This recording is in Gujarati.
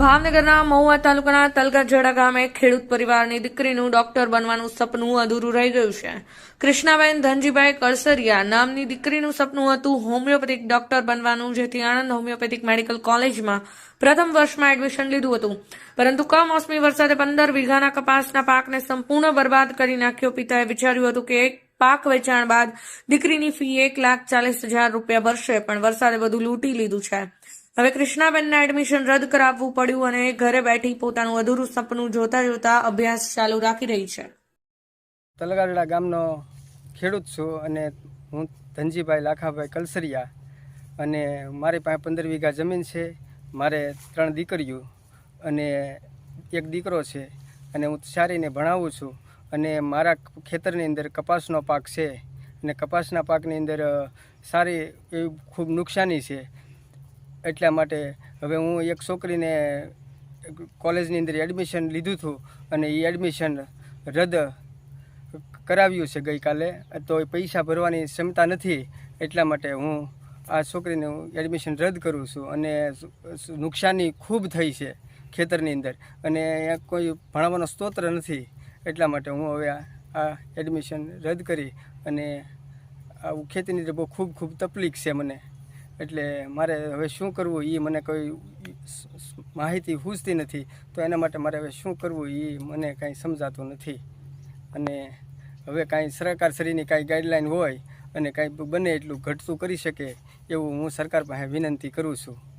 ભાવનગરના મહુવા તાલુકાના તલગાજડા ગામે ખેડૂત પરિવારની દીકરીનું ડોક્ટર બનવાનું સપનું અધૂરું રહી ગયું છે. કૃષ્ણાબેન ધનજીભાઈ કળસરિયા નામની દીકરીનું સપનું હતું હોમિયોપેથિક ડોક્ટર બનવાનું, જેથી આણંદ હોમિયોપેથિક મેડિકલ કોલેજમાં પ્રથમ વર્ષમાં એડમિશન લીધું હતું. પરંતુ કમોસમી વરસાદે પંદર વીઘાના કપાસના પાકને સંપૂર્ણ બરબાદ કરી નાખ્યો. પિતાએ વિચાર્યું હતું કે એક પાક વેચાણ બાદ દીકરીની ફી એક લાખ ચાલીસ હજાર રૂપિયા ભરશે, પણ વરસાદે બધું લૂંટી લીધું છે. હવે કૃષ્ણાબેનના એડમિશન રદ કરાવવું પડ્યું અને ઘરે બેઠી પોતાનું અધૂરું સપનું જોતા જોતા અભ્યાસ ચાલુ રાખી રહી છે. તલગારડા ગામનો ખેડૂત છું અને હું ધનજીભાઈ લાખાભાઈ કલસરિયા અને મારી પાસે પંદર વીઘા જમીન છે, મારે ત્રણ દીકરીઓ અને એક દીકરો છે અને હું સારીને ભણાવું છું અને મારા ખેતરની અંદર કપાસનો પાક છે અને કપાસના પાકની અંદર સારી એવી ખૂબ નુકસાની છે. એટલા માટે હવે હું એક છોકરીને કોલેજની અંદર એડમિશન લીધું હતું અને એ એડમિશન રદ કરાવ્યું છે ગઈકાલે. તો એ પૈસા ભરવાની ક્ષમતા નથી, એટલા માટે હું આ છોકરીને હું એડમિશન રદ કરું છું અને નુકસાની ખૂબ થઈ છે ખેતરની અંદર. અને કોઈ ભણાવવાનો સ્તોત્ર નથી, એટલા માટે હું હવે આ એડમિશન રદ કરી અને આવું ખેતીની અંદર બહુ ખૂબ ખૂબ તકલીફ છે મને. એટલે મારે હવે શું કરવું એ મને કોઈ માહિતી પૂછતી નથી. તો એના માટે મારે હવે શું કરવું એ મને કાંઈ સમજાતું નથી. અને હવે કાંઈ સરકાર શ્રીની કાંઈ ગાઈડલાઈન હોય અને કાંઈ બને એટલું ઘટતું કરી શકે એવું હું સરકાર પાસે વિનંતી કરું છું.